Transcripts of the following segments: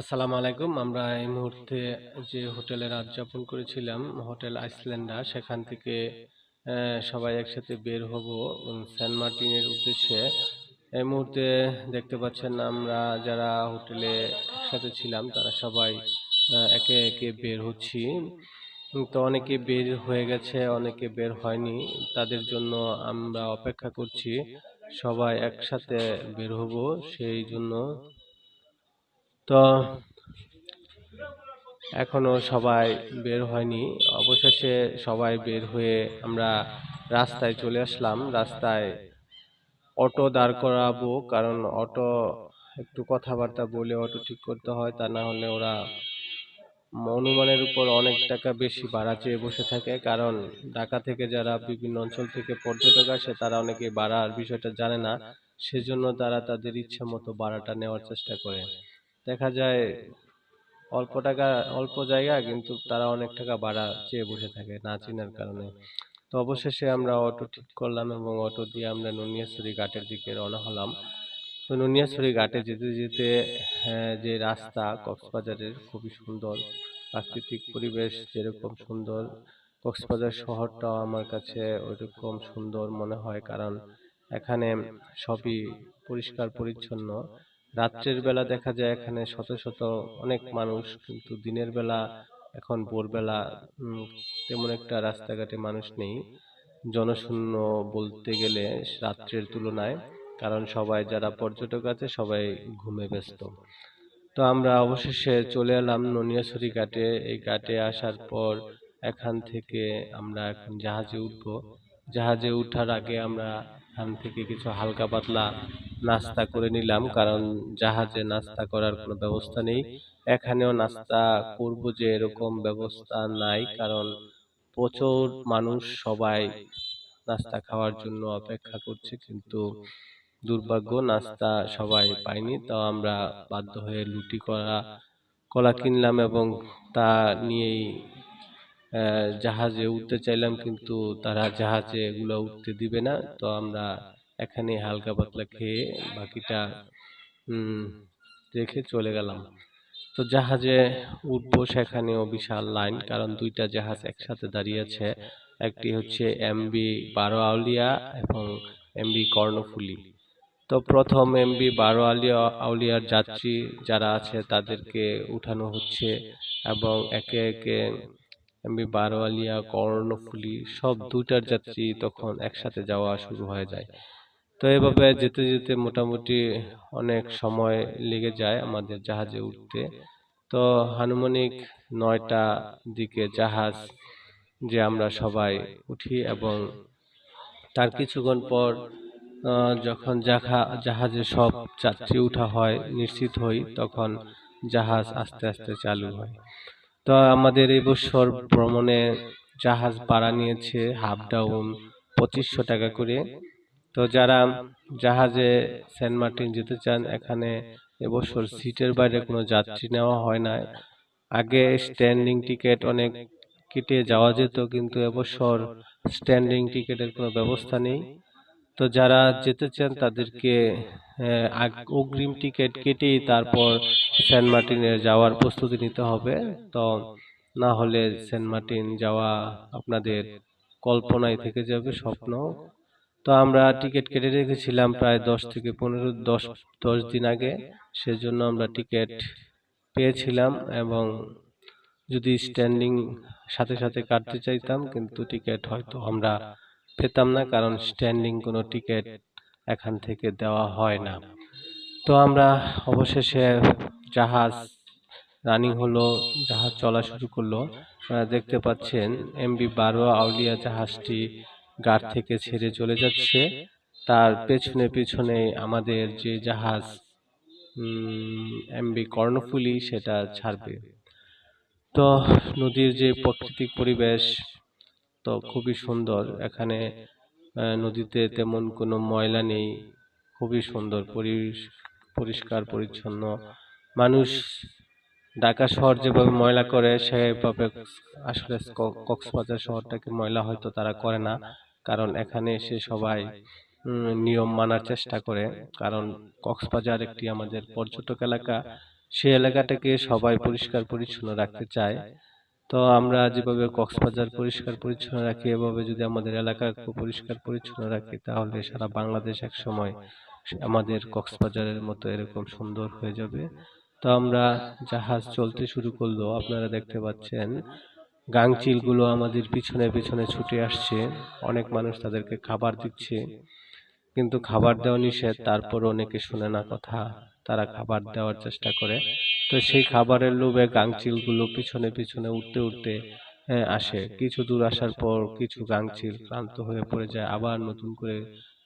আসসালামু আলাইকুম। আমরা এই মুহূর্তে যে হোটেলে রাত যাপন করেছিলাম, হোটেল আইসল্যান্ডার, সেখান থেকে সবাই একসাথে বের হব সেন্ট মার্টিনের উদ্দেশ্যে। এই মুহূর্তে দেখতে পাচ্ছেন আমরা যারা হোটেলে একসাথে ছিলাম, তারা সবাই একে একে বের হচ্ছি। তো অনেকে বের হয়ে গেছে, অনেকে বের হয়নি। তাদের জন্য আমরা অপেক্ষা করছি, সবাই একসাথে বের হব, সেই জন্য তো এখনও সবাই বের হয়নি। অবশেষে সবাই বের হয়ে আমরা রাস্তায় চলে আসলাম। রাস্তায় অটো দাঁড় করাবো, কারণ অটো, একটু কথাবার্তা বলে অটো ঠিক করতে হয়, তা না হলে ওরা অনুমানের উপর অনেক টাকা বেশি ভাড়া চেয়ে বসে থাকে। কারণ ঢাকা থেকে যারা বিভিন্ন অঞ্চল থেকে পর্যটক আসে, তারা অনেকে ভাড়ার বিষয়টা জানে না। সেজন্য তারা তাদের ইচ্ছে মতো ভাড়াটা নেওয়ার চেষ্টা করে। দেখা যায় অল্প টাকা অল্প জায়গা কিন্তু তারা অনেক টাকা ভাড়া চেয়ে বসে থাকে না চেনার কারণে। তো অবশেষে আমরা অটো ঠিক করলাম এবং অটো দিয়ে আমরা নুনিয়াছড়ি ঘাটের দিকে রওনা হলাম। তো নুনিয়াছড়ি ঘাটে যেতে যেতে আহ, যে রাস্তা কক্সবাজারের খুবই সুন্দর প্রাকৃতিক পরিবেশ যেরকম সুন্দর কক্সবাজার শহরটাও আমার কাছে ওইরকম সুন্দর মনে হয় কারণ এখানে সবই পরিষ্কার পরিচ্ছন্ন। রাত্রের বেলা দেখা যায় এখানে শত শত অনেক মানুষ, কিন্তু দিনের বেলা এখন ভোরবেলা তেমন একটা রাস্তাঘাটে মানুষ নেই। জনশূন্য বলতে গেলে রাত্রের তুলনায়, কারণ সবাই যারা পর্যটক আছে সবাই ঘুমে ব্যস্ত। তো আমরা অবশেষে চলে এলাম ননিয়াছড়ি ঘাটে। এই ঘাটে আসার পর এখান থেকে আমরা এখন জাহাজে উঠবো। জাহাজে উঠার আগে আমরা এখান থেকে কিছু হালকা পাতলা নাস্তা করে নিলাম কারণ জাহাজে নাস্তা করার কোনো ব্যবস্থা নেই। এখানেও নাস্তা করব যে এরকম ব্যবস্থা নাই কারণ প্রচুর মানুষ সবাই নাস্তা খাওয়ার জন্য অপেক্ষা করছে কিন্তু দুর্ভাগ্য নাস্তা সবাই পায়নি তাও আমরা বাধ্য হয়ে লুটি করা কলা কিনলাম এবং তা নিয়েই জাহাজে উঠতে চাইলাম কিন্তু তারা জাহাজে এগুলো উঠতে দিবে না। তো আমরা এখানে হালকা পাতলা খেয়ে বাকিটা রেখে চলে গেলাম। তো জাহাজে উঠবো সেখানেও বিশাল লাইন, কারণ দুইটা জাহাজ একসাথে দাঁড়িয়ে আছে। একটি হচ্ছে এমবি বারো আউলিয়া এবং এমবি কর্ণফুলী। তো প্রথম এমবি বারো আলিয়া আউলিয়ার যাত্রী যারা আছে তাদেরকে উঠানো হচ্ছে এবং একে একে এমবি বারো আলিয়া কর্ণফুলী সব দুইটার যাত্রী তখন একসাথে যাওয়া শুরু হয়ে যায়। তো এভাবে যেতে যেতে মোটামুটি অনেক সময় লেগে যায় আমাদের জাহাজে উঠতে। তো হানুমানিক নয়টা দিকে জাহাজ যে আমরা সবাই উঠি এবং তার কিছুক্ষণ পর যখন জাহা জাহাজে সব যাত্রী উঠা হয়, নিশ্চিত হই, তখন জাহাজ আস্তে আস্তে চালু হয়। তো আমাদের এই বছর ভ্রমণে জাহাজ ভাড়া নিয়েছে হাফ ডাউন পঁচিশশো টাকা করে। তো যারা জাহাজে সেন্ট মার্টিন যেতে চান, এখানে এবছর সিটের বাইরে কোনো যাত্রী নেওয়া হয় না আগে স্ট্যান্ডিং টিকিট অনেক কেটে যাওয়া যেত, কিন্তু এবছর স্ট্যান্ডিং টিকিটের কোনো ব্যবস্থা নেই। তো যারা যেতে চান, তাদেরকে অগ্রিম টিকিট কেটেই তারপর সেন্ট মার্টিনে যাওয়ার প্রস্তুতি নিতে হবে। তো না হলে সেন্ট মার্টিন যাওয়া আপনাদের কল্পনায় থেকে যাবে, স্বপ্ন। তো আমরা টিকিট কেটে রেখেছিলাম প্রায় দশ থেকে পনেরো, দশ দশ দিন আগে। সেজন্য আমরা টিকিট পেয়েছিলাম এবং যদি স্ট্যান্ডিং সাথে সাথে কাটতে চাইতাম, কিন্তু টিকিট হয়তো আমরা পেতাম না, কারণ স্ট্যান্ডিং কোনো টিকিট এখান থেকে দেওয়া হয় না। তো আমরা অবশেষে জাহাজ রানিং হলো, জাহাজ চলা শুরু করল। দেখতে পাচ্ছেন এমবি বারো আউলিয়া জাহাজটি গাড় থেকে ছেড়ে চলে যাচ্ছে। তার পেছনে পেছনে আমাদের যে জাহাজ এমবি কর্ণফুলী সেটা ছাড়বে। তো নদীর যে প্রাকৃতিক পরিবেশ তো খুবই সুন্দর। এখানে নদীতে তেমন কোনো ময়লা নেই। খুবই সুন্দর পরিষ্কার পরিচ্ছন্ন। মানুষ ঢাকা শহর যেভাবে ময়লা করে সেভাবে আসলে কক্সবাজার শহরটাকে ময়লা হয়তো তারা করে না। কারণ এখানে এসে সবাই নিয়ম মানার চেষ্টা করে। কারণ কক্সবাজার একটি আমাদের পর্যটক এলাকা, সেই এলাকাটাকে সবাই পরিষ্কার পরিচ্ছন্ন রাখতে চায়। তো আমরা যেভাবে কক্সবাজার পরিষ্কার পরিচ্ছন্ন রাখি, এভাবে যদি আমাদের এলাকাকে পরিষ্কার পরিচ্ছন্ন রাখি, তাহলে সারা বাংলাদেশ এক সময় আমাদের কক্সবাজারের মতো এরকম সুন্দর হয়ে যাবে। তো আমরা জাহাজ চলতে শুরু করল, আপনারা দেখতে পাচ্ছেন। গাংচিলগুলো আমাদের পিছনে পিছনে ছুটে আসছে। অনেক মানুষ তাদেরকে খাবার দিচ্ছে। কিন্তু খাবার দেওয়া নিষেধ, তারপর অনেকে শুনে না কথা, তারা খাবার দেওয়ার চেষ্টা করে। তো সেই খাবারের লোভে গাংচিলগুলো পিছনে পিছনে উঠতে উঠতে আসে। কিছু দূর আসার পর কিছু গাংচিল ক্লান্ত হয়ে পড়ে যায়। আবার নতুন করে,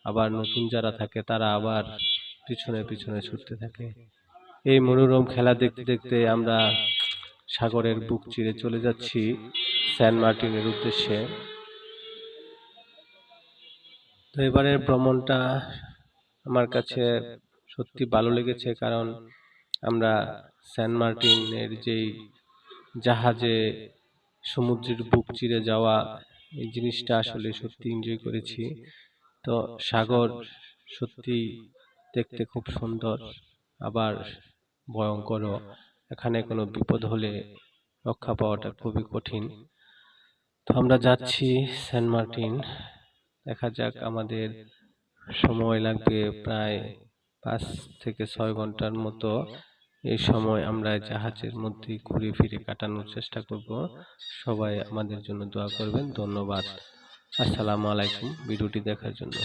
আবার নতুন যারা থাকে, তারা আবার পিছনে পিছনে ছুটতে থাকে। এই মনোরম খেলা দেখতে দেখতে আমরা সাগরের বুক চিরে চলে যাচ্ছি সেন্ট মার্টিনের উদ্দেশ্যে। তো এবারের ভ্রমণটা আমার কাছে সত্যি ভালো লেগেছে কারণ আমরা সেন্ট মার্টিনের যেই জাহাজে সমুদ্রের বুক চিরে যাওয়া এই জিনিসটা আসলে সত্যি এনজয় করেছি। তো সাগর সত্যি দেখতে খুব সুন্দর আবার ভয়ঙ্করও। এখানে কোনো বিপদ হলে রক্ষা পাওয়াটা খুবই কঠিন। তো আমরা যাচ্ছি সেন্ট মার্টিন দেখা যাক আমাদের সময় লাগবে প্রায় পাঁচ থেকে ছয় ঘণ্টার মতো। এই সময় আমরা জাহাজের মধ্যে ঘুরে ফিরে কাটানোর চেষ্টা করব। সবাই আমাদের জন্য দোয়া করবেন। ধন্যবাদ। আসসালামু আলাইকুম। ভিডিওটি দেখার জন্য।